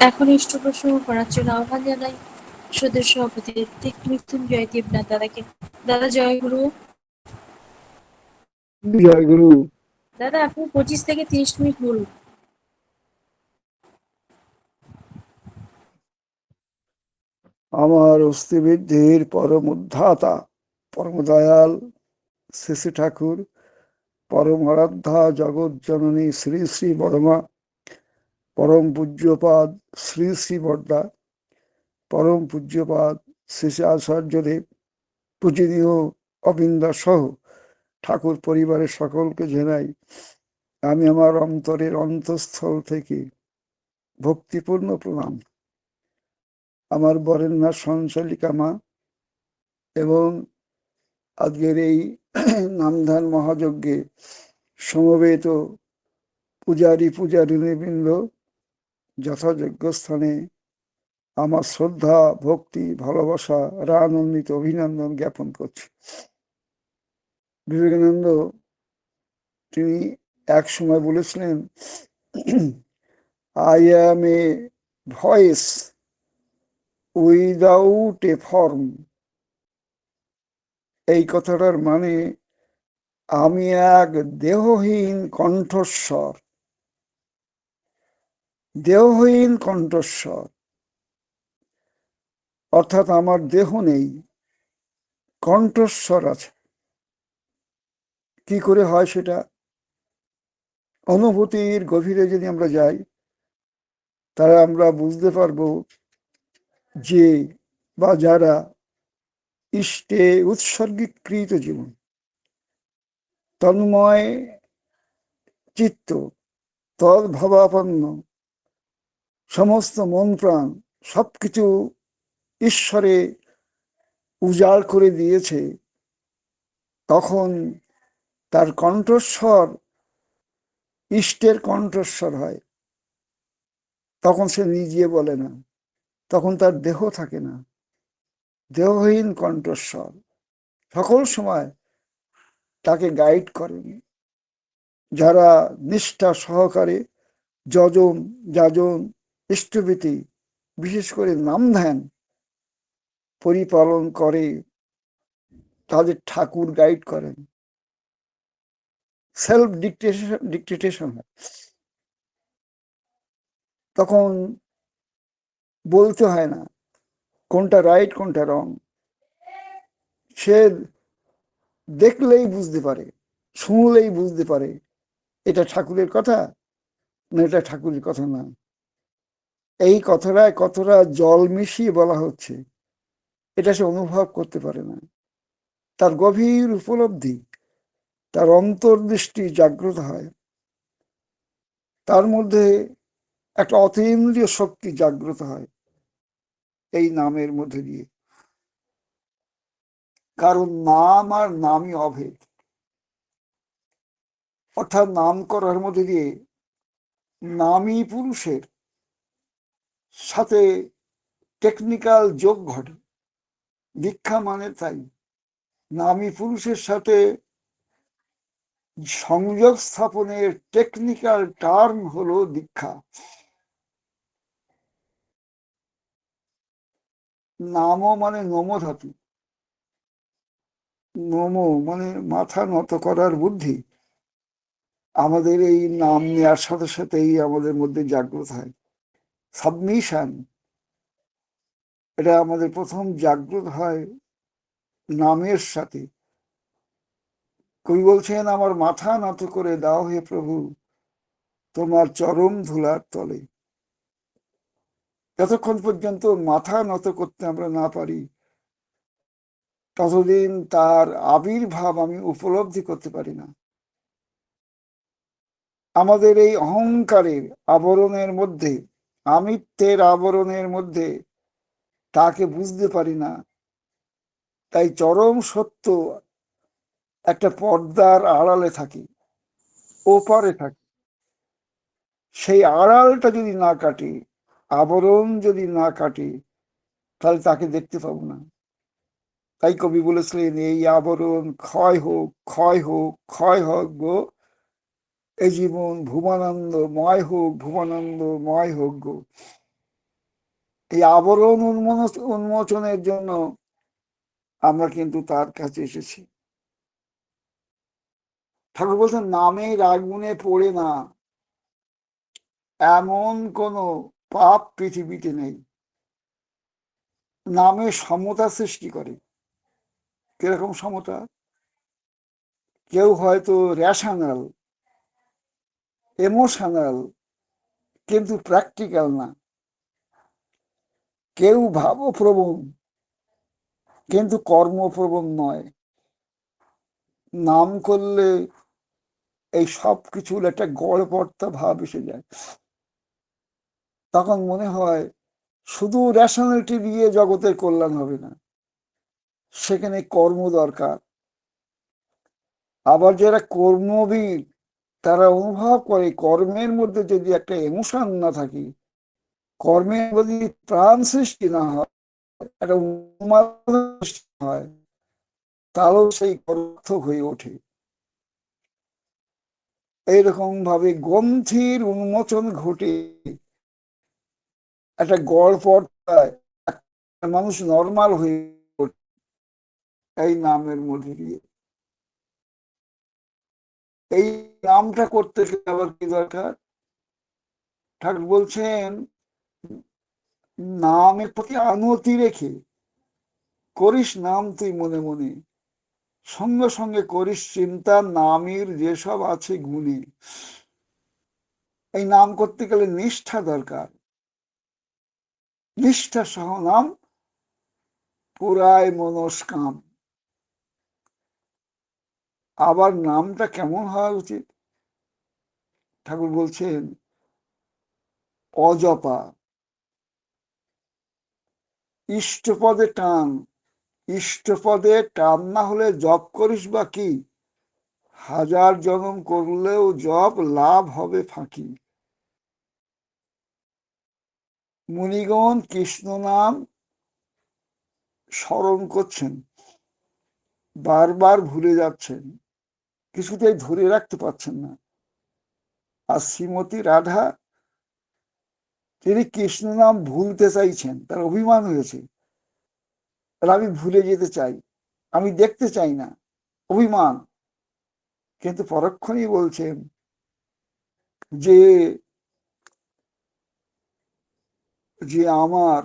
এখন ইষ্টপ্রসঙ্গ করার জন্য আহ্বান জানাই সদস্য সভাপতি মৃত্যুঞ্জয় দেবনাথ দাদাকে। দাদা জয় গুরু। জয় গুরু। দাদা আপনি পঁচিশ থেকে তিরিশ মিনিট বলুন। আমার অস্থিবৃদ্ধির পরম উদ্ধাতা পরম দয়াল শ্রী ঠাকুর পরম আরাধ্যা জগৎ জননী শ্রী শ্রী বড়মা পরম পূজ্যপাদ শ্রী শ্রী বর্দা পরম পূজ্যপাদ আচার্যদেব পূজনীয় অবিন্দা সহ ঠাকুর পরিবারের সকলকে জানাই, আমি আমার অন্তরের অন্তঃস্থল থেকে ভক্তিপূর্ণ প্রণাম। আমার বরেণ্যা সঞ্চালিকা মা এবং আজকের এই নামধান মহাযজ্ঞে সমবেত পূজারী পূজারিণীবৃন্দ যথাযোগ্য স্থানে আমার শ্রদ্ধা, ভক্তি, ভালোবাসা রানন্দিত অভিনন্দন জ্ঞাপন করছি। বিবেকানন্দ তিনি এক সময় বলেছিলেন I am a voice without a form এই কথাটার মানে আমি এক দেহহীন কণ্ঠস্বর। দেহহীন কণ্ঠস্বর। অর্থাৎ আমার দেহ নেই, কণ্ঠস্বর আছে। কি করে হয় সেটা? অনুভূতির গভীরে যদি আমরা যাই তারা আমরা বুঝতে পারব যে বা যারা ইষ্টে উৎসর্গীকৃত জীবন, তন্ময় চিত্ত, তদ্ভাবাপন্ন সমস্ত মন প্রাণ সবকিছু ঈশ্বরে উজাড় করে দিয়েছে, তখন তার কণ্ঠস্বর ইষ্টের কণ্ঠস্বর হয়। তখন সে নিজে বলে না, তখন তার দেহ থাকে না। দেহহীন কণ্ঠস্বর সকল সময় তাকে গাইড করেন যারা নিষ্ঠা সহকারে যজন যাজন ইষ্টভীতি, বিশেষ করে নাম ধ্যান পরিপালন করে, তাদের ঠাকুর গাইড করেন। সেলফ ডিকটেশন ডিকটেশন হয়। তখন বলতে হয় না, কোনটা রাইট কোনটা রং সে দেখলেই বুঝতে পারে, শুনলেই বুঝতে পারে, এটা ঠাকুরের কথা না, এটা ঠাকুরের কথা না। এই কথাটায় কতটা জল মিশিয়ে বলা হচ্ছে। এটা সে অনুভব করতে পারে না। তার গভীর উপলব্ধি, তার অন্তর্দৃষ্টি জাগ্রত হয়। তার মধ্যে একটা অতীন্দ্রিয় শক্তি জাগ্রত হয় এই নামের মধ্যে দিয়ে। কারণ নাম আর নামই অভেদ। অর্থাৎ নাম করার মধ্যে দিয়ে নামই পুরুষের সাথে টেকনিক্যাল যোগ ঘটে। দীক্ষা মানে তাই নামী পুরুষের সাথে সংযোগ স্থাপনের টেকনিক্যাল টার্ম হলো দীক্ষা। নামও মানে নমো ধাতু। নমো মানে মাথা নত করার বুদ্ধি। আমাদের এই নাম নেওয়ার সাথে সাথেই আমাদের মধ্যে জাগ্রত হয়। সাবমিশন এটা আমাদের প্রথম জাগ্রত হয় নামের সাথে। কবি বলছেন, আমার মাথা নত করে দাও হে প্রভু, তোমার চরম ধুলার তলে। যতক্ষণ পর্যন্ত মাথা নত করতে আমরা না পারি, ততদিন তার আবির্ভাব আমি উপলব্ধি করতে পারি না। আমাদের এই অহংকারের আবরণের মধ্যে আমিত্বের আবরণের মধ্যে তাকে বুঝতে পারি না। তাই চরম সত্য একটা পর্দার আড়ালে থাকি, ওপারে থাকি। সেই আড়ালটা যদি না কাটি, আবরণ যদি না কাটি, তাহলে তাকে দেখতে পাবো না। তাই কবি বলেছিলেন, এই আবরণ ক্ষয় হোক ক্ষয় হোক ক্ষয় হোক গো এই জীবন ভুবানন্দ ময় হোক ভুবানন্দ ময় হোক গো। এই আবরণ উন্মোচনের জন্য আমরা কিন্তু তার কাছে এসেছি। ঠাকুর বলছেন, নামে রাগুনে পড়ে না। এমন কোন পাপ পৃথিবীতে নেই। নামে সমতা সৃষ্টি করে। কীরকম সমতা? কেউ হয়তো রেশনাল এমোশনাল কিন্তু প্র্যাকটিক্যাল না। কেউ ভাবপ্রবণ, কিন্তু কর্মপ্রবণ নয়। নাম করলে এই সব কিছুর একটা গড়পর্তা ভাব এসে যায়। তখন মনে হয় শুধু রেশনালিটি দিয়ে জগতের কল্যাণ হবে না, সেখানে কর্ম দরকার। আবার যারা কর্মবিদ তারা অনুভব করে কর্মের মধ্যে যদি একটা ইমোশন না থাকে, কর্মের যদি প্রাণ সৃষ্টি না হয়, একটা হয়, তাহলেও সেই কর্থক হয়ে ওঠে। এইরকম ভাবে গ্রন্থির উন্মোচন ঘটে। একটা গড় পর্দায় মানুষ নর্মাল হয়ে ওঠে। এই নামের মধ্যে দিয়ে। এই নামটা করতে আবার কি দরকার? ঠাকুর বলছেন, নামের প্রতি আনতি রেখে করিস নাম তুই মনে মনে। সঙ্গে সঙ্গে করিস চিন্তা, নামের যেসব আছে গুণে। এই নাম করতে গেলে নিষ্ঠা দরকার। নিষ্ঠা সহ নাম পুরায় মনস্কাম। আবার নামটা কেমন হওয়া উচিত? ঠাকুর বলছেন, অজপা। ইষ্টপদে টান ইষ্টপদে টান না হলে জপ করিস বা কি? হাজার জনম করলেও জপ লাভ হবে ফাঁকি। মুনিগণ কৃষ্ণ নাম স্মরণ করছেন, বারবার ভুলে যাচ্ছেন। কিছুতেই ধরে রাখতে পারছেন না। আর শ্রীমতী রাধা, তিনি কৃষ্ণ নাম ভুলতে চাইছেন, তার অভিমান হয়েছে। আমি ভুলে যেতে চাই, আমি দেখতে চাই না, অভিমান। কিন্তু পরক্ষণই বলছেন যে যে আমার,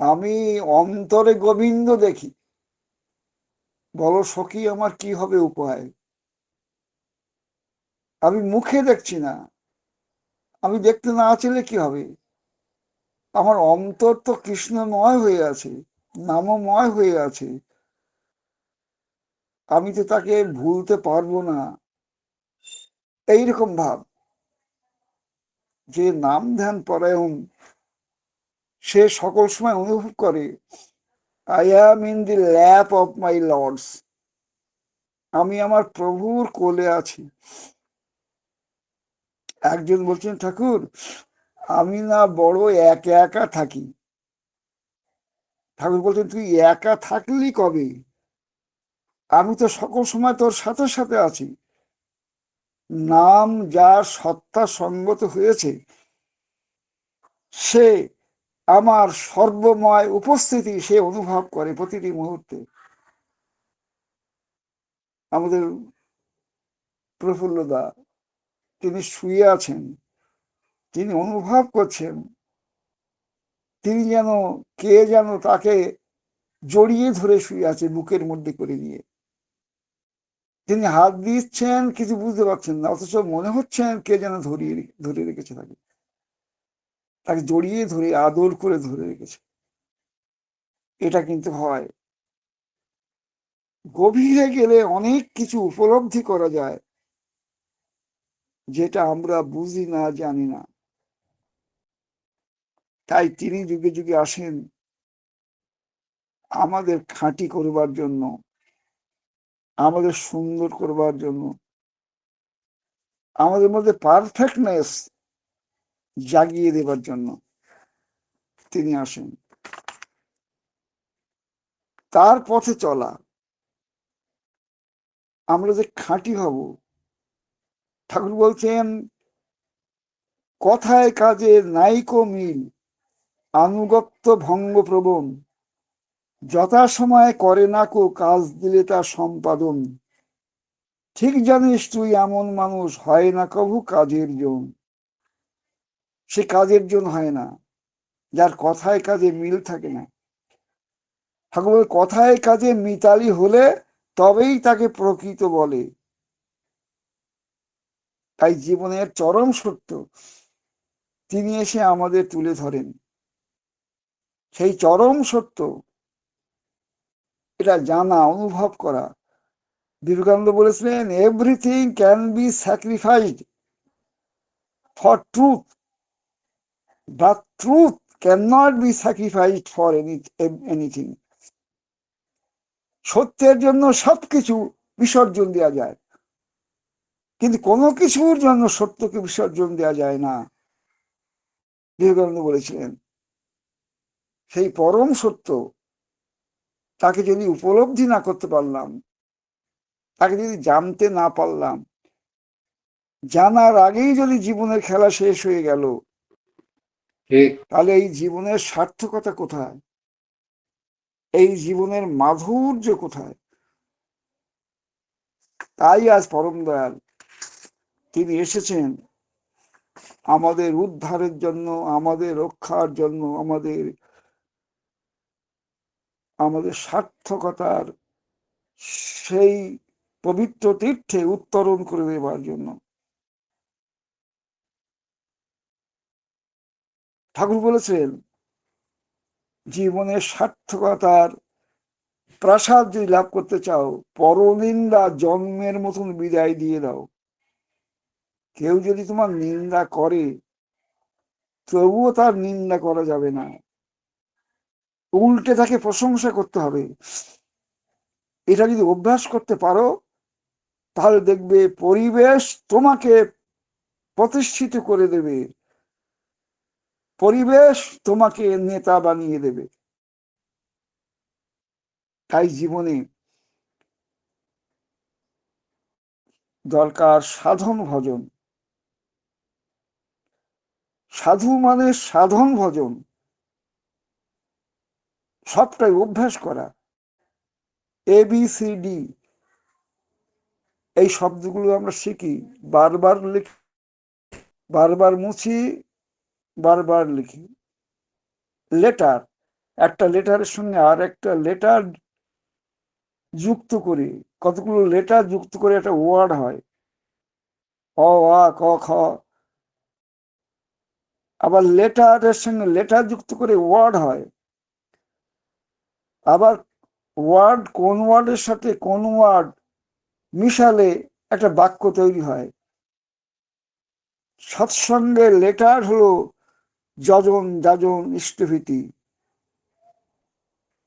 আমি অন্তরে গোবিন্দ দেখি। বলো সখী, আমার কি হবে উপায়? আমি মুখে দেখছি না। আমি দেখতে না চাইলে কি হবে? আমার অন্তর তো কৃষ্ণময় হয়ে আছে, নামময় হয়ে আছে। আমি তো তাকে ভুলতে পারব না। এইরকম ভাব। যে নাম ধ্যান পরায়ণ, সে সকল সময় অনুভব করে। I am in the lap of my lords আমি আমার প্রভুর কোলে আছি। একজন বলছেন, ঠাকুর, আমি না বড় একা একা থাকি। ঠাকুর বলছেন, তুই একা থাকলি কবে? আমি তো সকল সময় তোর সাথে সাথে আছি। নাম যার সত্তা সঙ্গত হয়েছে, সে আমার সর্বময় উপস্থিতি সে অনুভব করে প্রতিটি মুহূর্তে। আমাদের প্রফুল্লদা, তিনি শুয়ে আছেন, তিনি অনুভব করছেন, তিনি যেন কে যেন তাকে জড়িয়ে ধরে শুয়ে আছে বুকের মধ্যে করে নিয়ে তিনি হাত দিচ্ছেন, কিছু বুঝতে পারছেন না, অথচ মনে হচ্ছেন কে যেন ধরিয়ে ধরে রেখেছে তাকে। তাকে জড়িয়ে ধরে, আদর করে ধরে রেখেছে। এটা কিন্তু হয়। গভীরে গেলে অনেক কিছু উপলব্ধি করা যায়, যেটা আমরা বুঝি না, জানি না। তাই তিনি যুগে যুগে আসেন আমাদের খাঁটি করবার জন্য, আমাদের সুন্দর করবার জন্য। আমাদের মধ্যে পারফেক্টনেস জাগিয়ে দেবার জন্য তিনি আসেন। তার পথে চলা। আমরা যে খাঁটি হব। ঠাকুর বলছেন, কথায় কাজে নাইকো মিল, আনুগত্য ভঙ্গ প্রবণ। যথাসময়ে করে না কো কাজ দিলে তা সম্পাদন। ঠিক জানিস তুই এমন মানুষ, হয় না কবু কাজের জন। সে কাজের জন হয় না। যার কথায় কাজে মিল থাকে না। ঠাকুর কথায় কাজে মিতালি হলে তবেই তাকে প্রকৃত বলে। তাই জীবনের চরম সত্য তিনি এসে আমাদের তুলে ধরেন। সেই চরম সত্য এটা জানা, অনুভব করা। বিবেকানন্দ বলেছিলেন everything can be sacrificed for truth truth can not be sacrificed for any anything সত্যের জন্য সবকিছু বিসর্জন দেওয়া যায়। কিন্তু কোনো কিছুর জন্য সত্যকে বিসর্জন দেওয়া যায় না। বিবেকানন্দ বলেছিলেন, সেই পরম সত্য, তাকে যদি উপলব্ধি না করতে পারলাম, তাকে যদি জানতে না পারলাম, জানার আগেই যদি জীবনের খেলা শেষ হয়ে গেল তাহলে এই জীবনের সার্থকতা কোথায়? এই জীবনের মাধুর্য কোথায়? তাই আজ পরম দয়াল তিনি এসেছেন আমাদের উদ্ধারের জন্য, আমাদের রক্ষার জন্য, আমাদের আমাদের সার্থকতার সেই পবিত্র তীর্থে উত্তরণ করে দেবার জন্য। ঠাকুর বলেছেন, জীবনের সার্থকতার প্রাসাদ যদি লাভ করতে চাও, পরনিন্দা জন্মের মতন বিদায় দিয়ে দাও। কেউ যদি তোমার নিন্দা করে, তবুও তার নিন্দা করা যাবে না। উল্টে তাকে প্রশংসা করতে হবে। এটা যদি অভ্যাস করতে পারো, তাহলে দেখবে পরিবেশ তোমাকে প্রতিষ্ঠিত করে দেবে। পরিবেশ তোমাকে নেতা বানিয়ে দেবে। তাই জীবনে দরকার সাধন ভজন। সাধু মানে সাধন ভজন। সবটাই অভ্যাস করা। এ বি সি ডি এই শব্দগুলো আমরা শিখি। বারবার লিখি, বারবার মুছি বারবার লিখি। লেটার একটা লেটারের সঙ্গে আর একটা লেটার যুক্ত করে। কতগুলো লেটার যুক্ত করে একটা ওয়ার্ড হয়। অ, আ, ক, খ। আবার লেটারের সঙ্গে লেটার যুক্ত করে ওয়ার্ড হয়। আবার ওয়ার্ড কোন ওয়ার্ডের সাথে কোন ওয়ার্ড মিশালে একটা বাক্য তৈরি হয়। সৎসঙ্গে লেটার হলো যজন যাজন ইষ্টভীতি।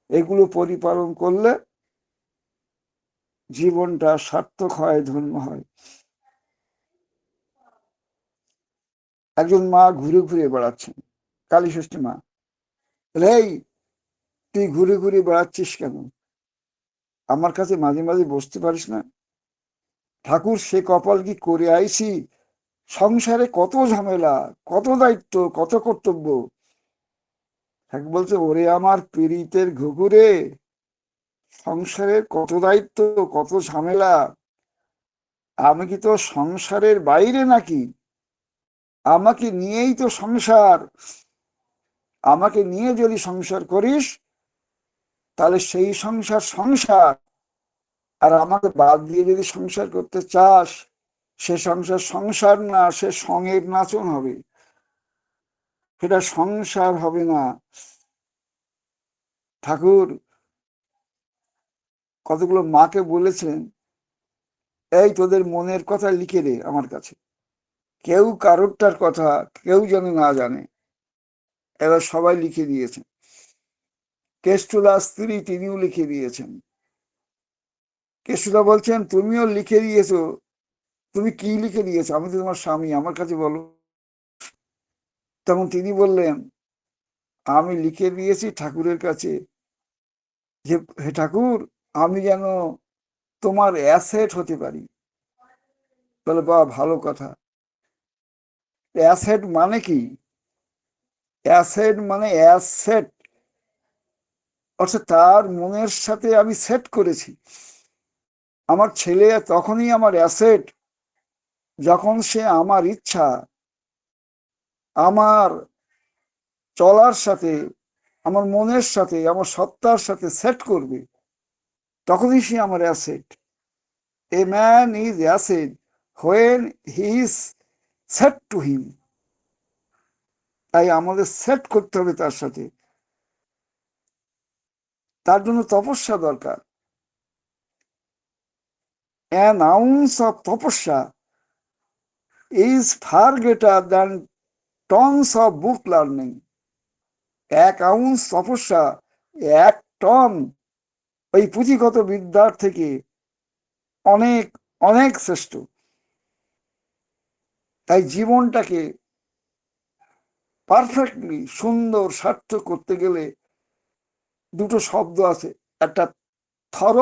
এগুলো পরিপালন করলে জীবনটা সার্থক হয়, ধন্য হয়। একজন মা ঘুরে ঘুরে বেড়াচ্ছেন কালী ষষ্ঠী মা রেই তুই ঘুরে ঘুরে বেড়াচ্ছিস কেন? আমার কাছে মাঝে মাঝে বসতে পারিস না। ঠাকুর সে কপাল কি করে আইছি সংসারে কত ঝামেলা, কত দায়িত্ব, কত কর্তব্য। এক বলছে, ওরে আমার পীড়িতের ঘুঘুরে সংসারের কত দায়িত্ব, কত ঝামেলা। আমি কি তো সংসারের বাইরে নাকি? আমাকে নিয়েই তো সংসার। আমাকে নিয়ে যদি সংসার করিস, তাহলে সেই সংসার সংসার। আর আমাকে বাদ দিয়ে যদি সংসার করতে চাস সে সংসার সংসার না, সে সঙ্গের নাচন হবে। সেটা সংসার হবে না। ঠাকুর, কতগুলো মাকে বলেছেন এই তোদের মনের কথা লিখে দে আমার কাছে। কেউ কারোরটার কথা কেউ যেন না জানে। এবার সবাই লিখে দিয়েছেন। কেষ্টুদা স্ত্রী তিনিও লিখে দিয়েছেন। কেষ্টুদা বলছেন, তুমিও লিখে দিয়েছ তুমি কি লিখে দিয়েছ? আমি তো তোমার স্বামী, আমার কাছে বলো। তখন তিনি বললেন, আমি লিখে দিয়েছি ঠাকুরের কাছে। যে হে ঠাকুর, আমি যেন তোমার অ্যাসেট হতে পারি। বলে বা ভালো কথা। অ্যাসেট মানে কি? অ্যাসেট মানে অ্যাসেট। অর্থাৎ তার মনের সাথে আমি সেট করেছি। আমার ছেলে তখনই আমার অ্যাসেট যখন সে আমার ইচ্ছা, আমার চলার সাথে, আমার মনের সাথে, আমার সত্তার সাথে সেট করবে, তখনই সে আমার asset a man is asset when he is set to him তাই আমাদের সেট করতে হবে তার সাথে। তার জন্য তপস্যা দরকার। An ounce of tapasya is far greater than tons of book learning. এক আউন্স তপস্যা এক টন ওই পুঁথিগত বিদ্যার থেকে অনেক অনেক শ্রেষ্ঠ তাই জীবনটাকে পারফেক্টলি সুন্দর, সার্থক করতে গেলে দুটো শব্দ আছে, একটা থর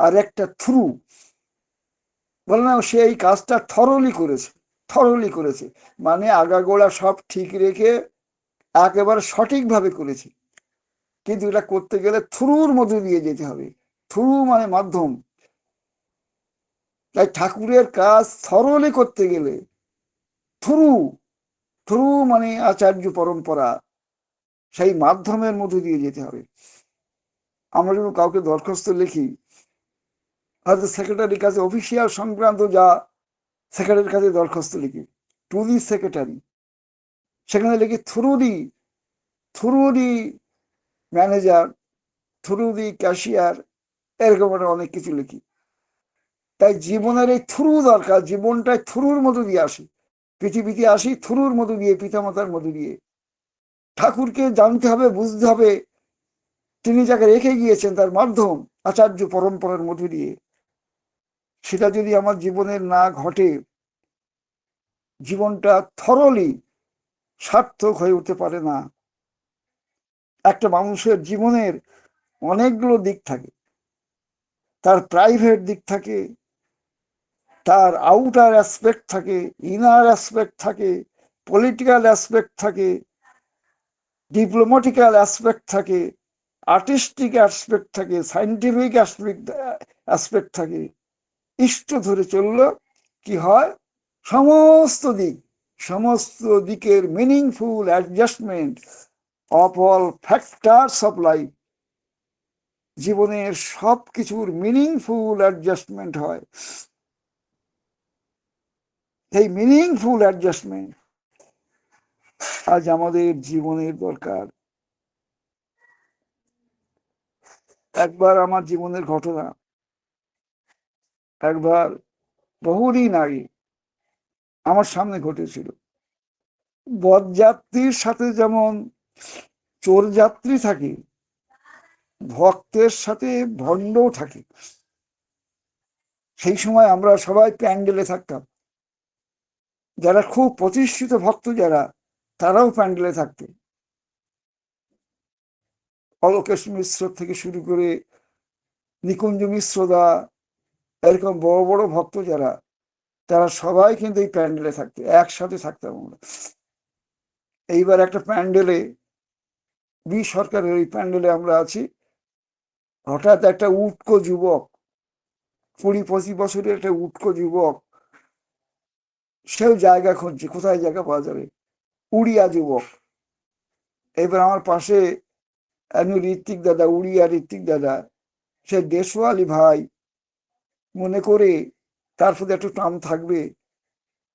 আর একটা থ্রু বলে, না, সে এই কাজটা থরলি করেছে থরলি করেছে। মানে আগাগোড়া সব ঠিক রেখে একেবারে সঠিকভাবে করেছে। কিন্তু এটা করতে গেলে থ্রুর মধ্যে দিয়ে যেতে হবে। থ্রু মানে মাধ্যম। তাই ঠাকুরের কাজ থরলি করতে গেলে থ্রু থ্রু মানে আচার্য পরম্পরা। সেই মাধ্যমের মধ্যে দিয়ে যেতে হবে। আমরা যখন কাউকে দরখাস্ত লিখি হয়তো সেক্রেটারির কাছে অফিসিয়াল সংক্রান্ত যা সেক্রেটারির কাছে দরখাস্ত লিখি টু দি সেক্রেটারি সেখানে লিখি through the through the manager through the cashier এরকম অনেক কিছু লিখি। তাই জীবনের এই থ্রু দরকার, জীবনটাই থ্রুর মতো দিয়ে আসি। পৃথিবীতে আসি থ্রুর মতো দিয়ে, পিতামাতার মতো দিয়ে। ঠাকুরকে জানতে হবে, বুঝতে হবে। তিনি যাকে রেখে গিয়েছেন তার মাধ্যম আচার্য পরম্পরার মধ্য দিয়ে। সেটা যদি আমার জীবনের না ঘটে, জীবনটা থরলি সার্থক হয়ে উঠতে পারে না। একটা মানুষের জীবনের অনেকগুলো দিক থাকে। তার প্রাইভেট দিক থাকে, তার আউটার অ্যাসপেক্ট থাকে ইনার অ্যাসপেক্ট থাকে পলিটিক্যাল অ্যাসপেক্ট থাকে ডিপ্লোম্যাটিক্যাল অ্যাসপেক্ট থাকে আর্টিস্টিক অ্যাসপেক্ট থাকে সাইন্টিফিক অ্যাসপেক্ট অ্যাসপেক্ট থাকে। ইষ্ট ধরে চলল, কি হয়? সমস্ত দিক, সমস্ত দিকের meaningful adjustment of all factors of life জীবনের সব কিছুর মিনিংফুল অ্যাডজাস্টমেন্ট হয়। এই মিনিংফুল অ্যাডজাস্টমেন্ট আজ আমাদের জীবনের দরকার। একবার আমার জীবনের ঘটনা একবার বহুদিন আগে আমার সামনে ঘটেছিল। বরযাত্রীর সাথে যেমন চোর যাত্রী থাকে, ভক্তের সাথে ভণ্ডও থাকে। সেই সময় আমরা সবাই প্যান্ডেলে থাকতাম। যারা খুব প্রতিষ্ঠিত ভক্ত যারা, তারাও প্যান্ডেলে থাকতো। অলোকেশ মিশ্র থেকে শুরু করে নিকুঞ্জ মিশ্রদা এরকম বড় বড় ভক্ত যারা, তারা সবাই কিন্তু এই প্যান্ডেলে থাকতো, একসাথে থাকতাম আমরা। এইবার একটা প্যান্ডেলে, বি সরকারের ওই প্যান্ডেলে আমরা আছি। হঠাৎ একটা উটকো যুবক, কুড়ি পঁচিশ বছরের একটা উটকো যুবক, সেও জায়গা খুঁজছে, কোথায় জায়গা পাওয়া যাবে? উড়িয়া যুবক। এবার আমার পাশে একজন ঋত্বিক দাদা, উড়িয়া ঋত্বিক দাদা, সে দেশওয়ালি ভাই মনে করে তার প্রতি একটু টান থাকবে,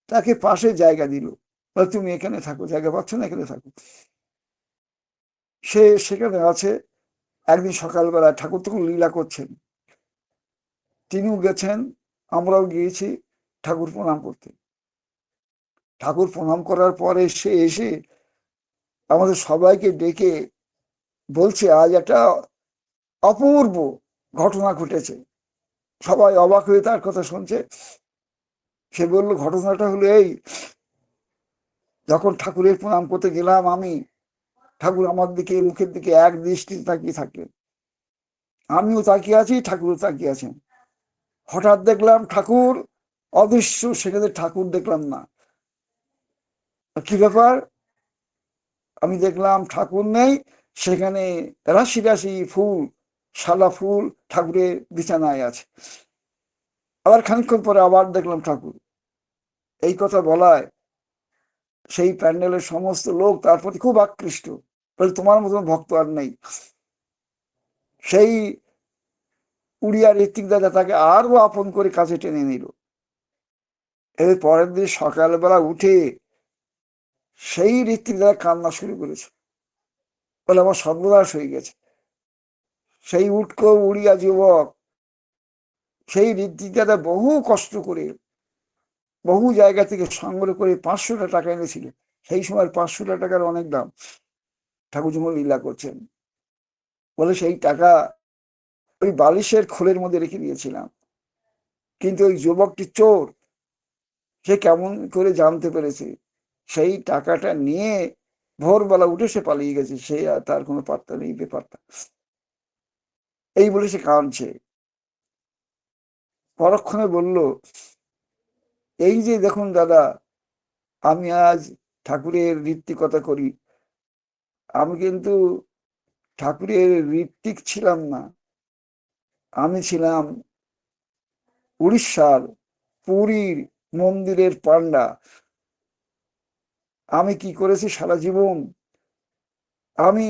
তাকে পাশে জায়গা দিল। তুমি এখানে থাকো, জায়গা পাচ্ছ না, এখানে থাকো। সে সেখানে আছে। একদিন সকালবেলা ঠাকুর তখন লীলা করছেন। তিনিও গেছেন, আমরাও গিয়েছি ঠাকুর প্রণাম করতে। ঠাকুর প্রণাম করার পরে সে এসে আমাদের সবাইকে ডেকে বলছে, আজ একটা অপূর্ব ঘটনা ঘটেছে। সবাই অবাক হয়ে তার কথা শুনছে। সে বলল, ঘটনাটা হলো এই, যখন ঠাকুরের প্রণাম করতে গেলাম আমি, ঠাকুর আমার দিকে, মুখের দিকে এক দৃষ্টি তাকিয়ে থাকলেন। আমিও তাকিয়ে আছি, ঠাকুরও তাকিয়ে আছেন। হঠাৎ দেখলাম ঠাকুর অদৃশ্য, সেখানে ঠাকুর দেখলাম না। কি ব্যাপার? আমি দেখলাম ঠাকুর নেই, সেখানে রাশি রাশি ফুল সাদা ফুল ঠাকুরের বিছানায় আছে। আবার খানিক্ষণ পরে আবার দেখলাম ঠাকুর। এই কথা বলায় সেই প্যান্ডেলের সমস্ত লোক তার প্রতি খুব আকৃষ্ট। তোমার মতন ভক্ত আর নেই। সেই উড়িয়া ঋত্বিক দাদা তাকে আরও আপন করে কাছে টেনে নিল। এর পরের দিন সকালবেলা উঠে সেই ঋত্বিক দাদা কান্না শুরু করেছে। বলে, আমার সর্বনাশ হয়ে গেছে। সেই উটকো উড়িয়া যুবক, সেই ঋত্বিক দাদা বহু কষ্ট করে বহু জায়গা থেকে সংগ্রহ করে পাঁচশোটা টাকা এনেছিল। সেই সময় পাঁচশোটা টাকার অনেক দাম। ঠাকুর লীলা করছেন। বলে সেই টাকা ওই বালিশের খোলের মধ্যে রেখে দিয়েছিলাম। কিন্তু ওই যুবকটি চোর, সে কেমন করে জানতে পেরেছে? সেই টাকাটা নিয়ে ভোরবেলা উঠে সে পালিয়ে গেছে। সে আর তার কোনো পাত্তা নেই ব্যাপারটা এই বলে সে কাঁদছে। পরক্ষণে বলল, এই যে দেখুন দাদা, আমি আজ ঠাকুরের ঋত্বিকতা করি। আমি কিন্তু ঠাকুরের ঋত্বিক ছিলাম না। আমি ছিলাম উড়িষ্যার পুরীর মন্দিরের পান্ডা আমি কি করেছি সারা জীবন? আমি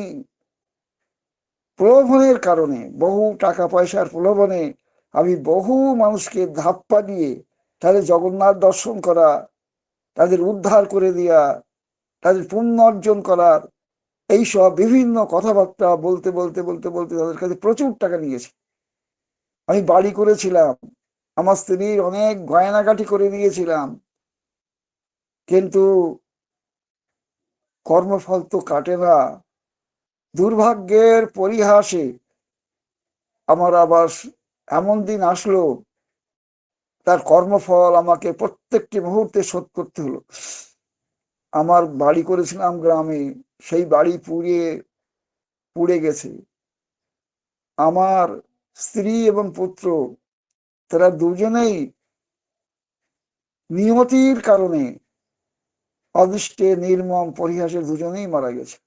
প্রলোভনের কারণে, বহু টাকা পয়সার প্রলোভনে আমি বহু মানুষকে ধাপ্পা দিয়ে তাদের জগন্নাথ দর্শন করা, তাদের উদ্ধার করে দেওয়া তাদের পুণ্য অর্জন করার এইসব বিভিন্ন কথাবার্তা বলতে বলতে বলতে বলতে তাদের কাছে প্রচুর টাকা নিয়েছি। আমি বাড়ি করেছিলাম, আমার স্ত্রীর অনেক গয়নাগাটি করে দিয়েছিলাম। কিন্তু কর্মফল তো কাটে না। দুর্ভাগ্যের পরিহাসে আমার আবার এমন দিন আসলো, তার কর্মফল আমাকে প্রত্যেকটি মুহূর্তে শোধ করতে হলো। আমার বাড়ি করেছিলাম গ্রামে, সেই বাড়ি পুড়িয়ে পুড়ে গেছে। আমার স্ত্রী এবং পুত্র, তারা দুজনেই নিয়তির কারণে অদৃষ্টে, নির্মম, পরিহাসে দুজনেই মারা গেছে।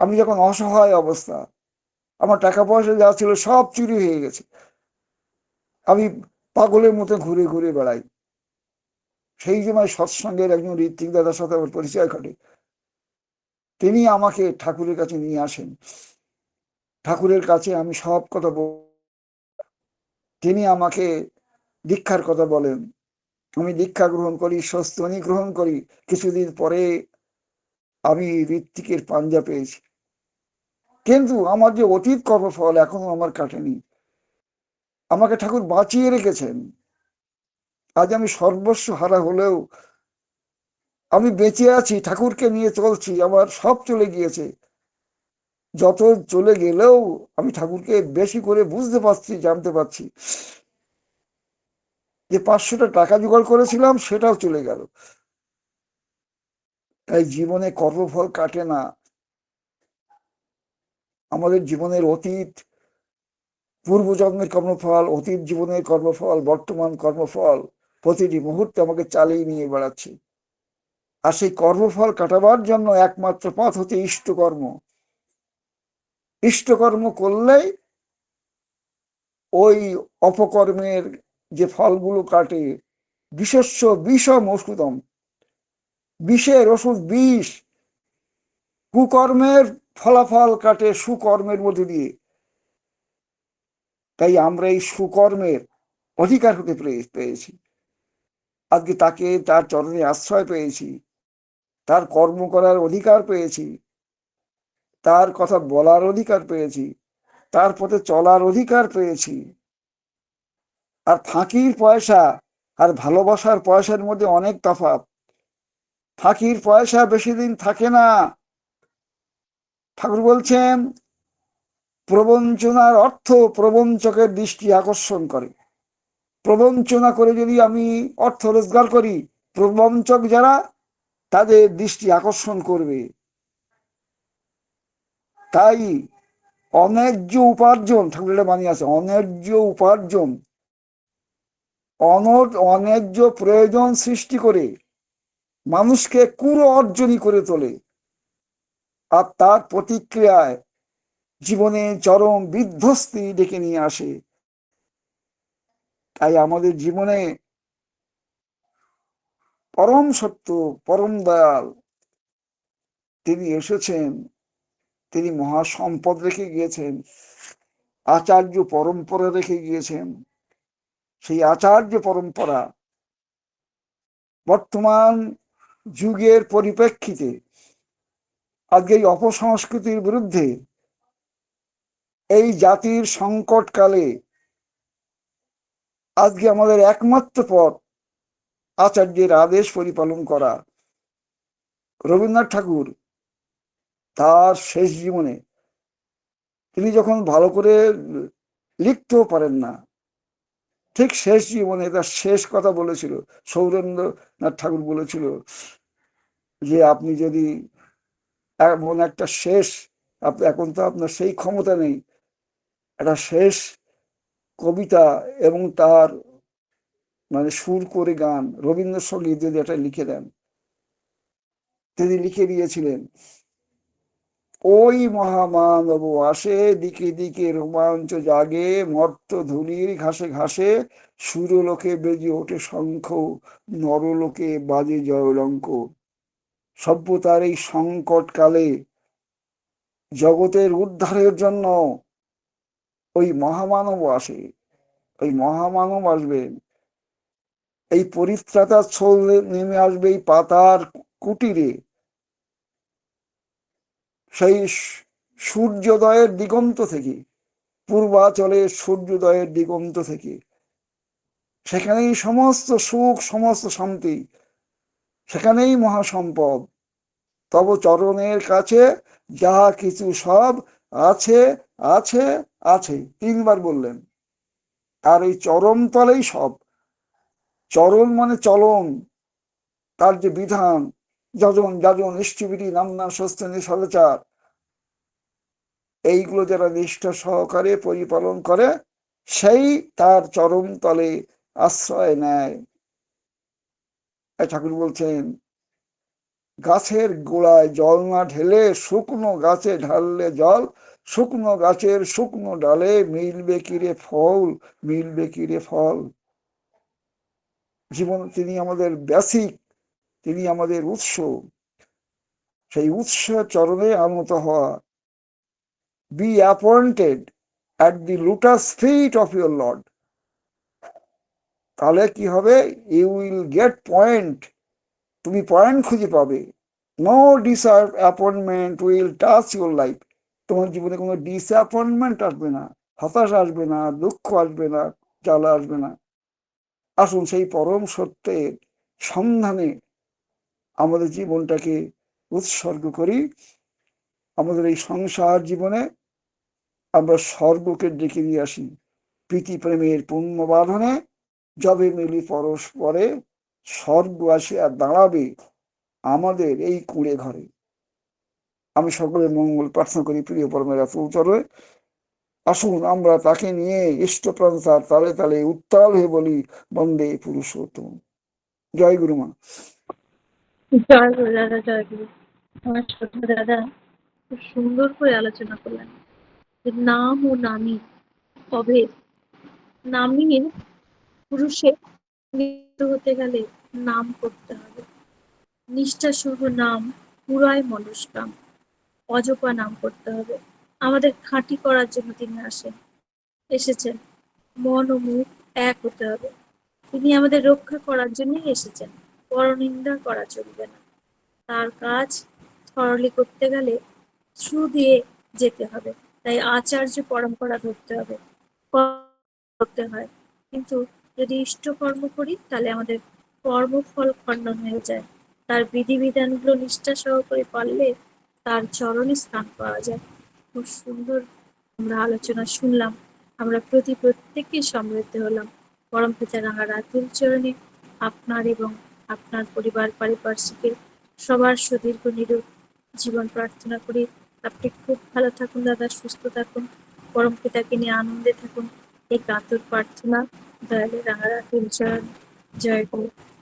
আমি যখন অসহায় অবস্থা, আমার টাকা পয়সা যা ছিল সব চুরি হয়ে গেছে। আমি পাগলের মতো ঘুরে ঘুরে বেড়াই। সেই সময় সৎসঙ্গের একজন ঋত্বিক দাদার সাথে আমার পরিচয় ঘটে, তিনি আমাকে ঠাকুরের কাছে নিয়ে আসেন। ঠাকুরের কাছে আমি সব কথা বল, তিনি আমাকে দীক্ষার কথা বলেন। আমি দীক্ষা গ্রহণ করি, স্বস্তি গ্রহণ করি। কিছুদিন পরে আমি ঋত্বিকের পাঞ্জা পেয়েছি। কিন্তু আমার যে অতীত কর্মফল এখনও আমার কাটেনি। আমাকে ঠাকুর বাঁচিয়ে রেখেছেন। আজ আমি সর্বস্ব হারা হলেও আমি বেঁচে আছি, ঠাকুরকে নিয়ে চলছি, আমার সব চলে গিয়েছে। যত চলে গেলেও আমি ঠাকুরকে বেশি করে বুঝতে পারছি, জানতে পারছি। যে পাঁচশোটা টাকা জোগাড় করেছিলাম, সেটাও চলে গেল। তাই জীবনে কর্মফল কাটে না। আমাদের জীবনের অতীত, পূর্বজন্মের কর্মফল, অতীত জীবনের কর্মফল, বর্তমান কর্মফল, প্রতিটি মুহূর্তে আমাকে চালিয়ে নিয়ে বেড়াচ্ছে। আর সেই কর্মফল কাটাবার জন্য একমাত্র পথ হচ্ছে ইষ্টকর্ম। ইষ্টকর্ম করলেই ওই অপকর্মের যে ফলগুলো কাটে বিশেষ্য বিষম ওষুধম বিষের ওষুধ বিষ, কুকর্মের ফলাফল কাটে সুকর্মের মধ্যে দিয়ে। তাই আমরা এই সুকর্মের অধিকার হতে পেয়েছি। আজকে তাকে তার চরণে আশ্রয় পেয়েছি। তার কর্ম করার অধিকার পেয়েছি। তার কথা বলার অধিকার পেয়েছি। তার পথে চলার অধিকার পেয়েছি। আর ফাঁকির পয়সা আর ভালোবাসার পয়সার মধ্যে অনেক তফাৎ। ফাঁকির পয়সা বেশি দিন থাকে না। ঠাকুর বলছেন, প্রবঞ্চনার অর্থ প্রবঞ্চকের দৃষ্টি আকর্ষণ করে। প্রবঞ্চনা করে যদি আমি অর্থ রোজগার করি, প্রবঞ্চক যারা, তাদের দৃষ্টি আকর্ষণ করবে। তাই অন্যায্য উপার্জন, ঠাকুরের বাণী আছে, অন্যায্য উপার্জন অন্যায্য প্রয়োজন সৃষ্টি করে মানুষকে কুর অর্জনই করে তোলে। আর তার প্রতিক্রিয়ায় জীবনে চরম বিধ্বস্তি ডেকে নিয়ে আসে। তাই আমাদের জীবনে পরম সত্য, পরম দয়াল তিনি এসেছেন, তিনি মহা সম্পদ রেখে গিয়েছেন, আচার্য পরম্পরা রেখে গিয়েছেন। সেই আচার্য পরম্পরা বর্তমান যুগের পরিপ্রেক্ষিতে আজকে এই অপসংস্কৃতির বিরুদ্ধে এই জাতির সংকটকালে আজকে আমাদের একমাত্র পথ আচার্যের আদেশ পরিপালন করা। রবীন্দ্রনাথ ঠাকুর তার শেষ জীবনে তিনি যখন ভালো করে লিখতেও পারেন না, ঠিক শেষ জীবনে তার শেষ কথা বলেছিল। সৌরেন্দ্রনাথ ঠাকুর বলেছিল যে, আপনি যদি এমন একটা শেষ। এখন তো আপনার সেই ক্ষমতা নেই। একটা শেষ কবিতা এবং তার মানে সুর করে গান। রবীন্দ্রসঙ্গীত যদি এটা লিখে দেন। তিনি লিখে দিয়েছিলেন, ওই মহামানব আসে, দিকে দিকে রোমাঞ্চ জাগে, মর্ত ধুলির ঘাসে ঘাসে, সুরলোকে বেজে ওঠে শঙ্খ, নরলোকে বাজে জয়লঙ্ক। সভ্যতার এই সংকটকালে জগতের উদ্ধারের জন্য ওই মহামানব আসে। ওই মহামানব আসবেন এই পরিত্রাতার ছোল নেমে আসবে এই পাতার কুটিরে। সেই সূর্যোদয়ের দিগন্ত থেকে, পূর্বাচলে সূর্যোদয়ের দিগন্ত থেকে, সেখানেই সমস্ত সুখ, সমস্ত শান্তি, সেখানেই মহাসম্পদ। তব চরণের কাছে যাহা কিছু সব আছে আছে আছে। তিনবার বললেন। আর এই চরম তলেই সব। চরণ মানে চলন। তার যে বিধান, যজন, যাজন ইষ্টিবিটি নামনা, স্বস্তি সদাচার এইগুলো যারা নিষ্ঠা সহকারে পরিপালন করে, সেই তার চরম তলে আশ্রয় নেয়। ঠাকুর বলছেন গাছের গোড়ায় জল না ঢেলে শুকনো গাছে ঢাললে জল, শুকনো গাছের শুকনো ডালে মিলবে কিরে ফল, মিলবে কিরে ফল। জীবন তিনি আমাদের বেসিক তিনি আমাদের উৎস। সেই উৎস চরণে আনত হওয়া। Be appointed at the lotus feet of your lord তাহলে কি হবে? ইউ উইল গেট পয়েন্ট তুমি পয়েন্ট খুঁজে পাবে। No disappointment will touch your life তোমার জীবনে কোনো ডিসঅ্যাপয়েন্টমেন্ট আসবে না, হতাশ আসবে না, দুঃখ আসবে না, জ্বালা আসবে না। আসুন সেই পরম সত্যের সন্ধানে আমাদের জীবনটাকে উৎসর্গ করি। আমাদের এই সংসার জীবনে আমরা স্বর্গকে ডেকে নিয়ে আসি। প্রীতি প্রেমের পুণ্য বাঁধনে যবে মিলি পরস্পরে স্বর্গ আসিয়া দাঁড়াবে আমাদের এই কুঁড়ে ঘরে। আমি সকলের মঙ্গল প্রার্থনা করি, প্রিয় পরমের চরে আসুন আমরা তাকে নিয়ে ইষ্টপ্রাণ তার তালে তালে উত্তাল হয়ে বলি, বন্দে পুরুষোত্তম। জয় গুরুমা জয় গুরু দাদা, জয় গুরু। সুন্দর করে আলোচনা করলেন নাম ও নামী অভেদ নামিয়ে পুরুষের হতে গেলে নাম করতে হবে। নিষ্ঠা সহ নাম পুরায় মনস্কাম। অজপা নাম করতে হবে। আমাদের খাঁটি করার জন্য তিনি আসেন। এসেছেন। মন ও মুখ এক হতে হবে। তিনি আমাদের রক্ষা করার জন্যই এসেছেন। পরনিন্দা করা চলবে না। তার কাজ সরলি করতে গেলে থ্রু দিয়ে যেতে হবে। তাই আচার্য পরম্পরা ধরতে হবে। করতে হয়। কিন্তু যদি ইষ্ট কর্ম করি, তাহলে আমাদের কর্মফল খণ্ডন হয়ে যায়। তার বিধিবিধানগুলো নিষ্ঠা সহকারে পারলে তার চরণে স্থান পাওয়া যায়। খুব সুন্দর আমরা আলোচনা শুনলাম। আমরা প্রতি প্রত্যেককে সমৃদ্ধ হলাম। পরম পিতা রাঙা রাতুল চরণে আপনার এবং আপনার পরিবার পারিপার্শ্বিকের সবার সুদীর্ঘ নিরোগ জীবন প্রার্থনা করি। আপনি খুব ভালো থাকুন দাদা, সুস্থ থাকুন। পরম পিতাকে নিয়ে আনন্দে থাকুন। এই কাতর প্রার্থনা দয়ালে রাঙা রাতুল চরণ জয় গুরু